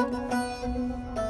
Ben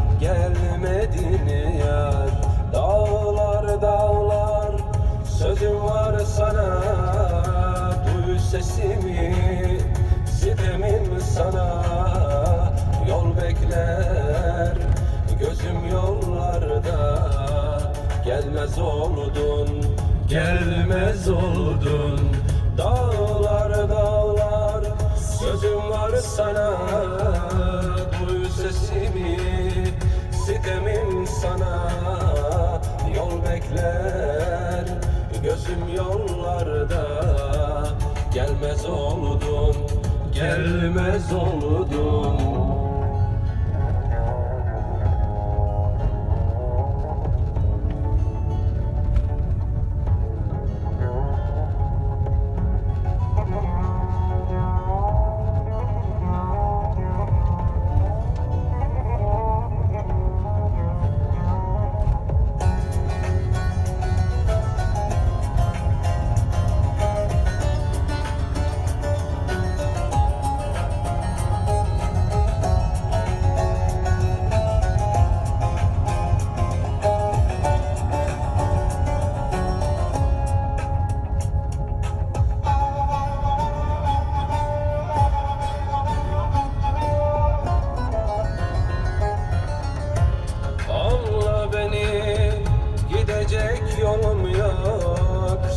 gelmedin yar Dağlar dağlar sözüm var sana. Duy sesimi, sitemim sana. Yol bekler, gözüm yollarda. Gelmez oldun, gelmez oldun. Dağlar dağlar sözüm var sana Oldun, gelmez oldun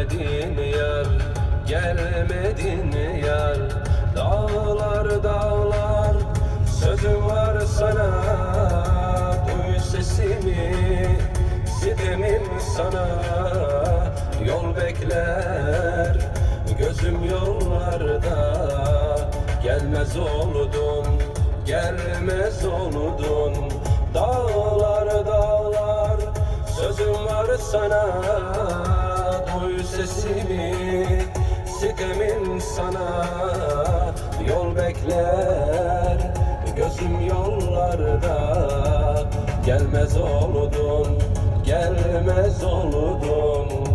Gelmedin yar, gelmedin yar. Dağlar dağlar sözüm var sana. Duy sesimi, sitemim sana. Yol bekler, gözüm yollarda. Gelmez oldun, gelmez oldun. Dağlar dağlar sözüm var sana Duy sesimi, sitemim sana. Yol bekler, gözüm yollarda. Gelmez oldun, gelmez oldun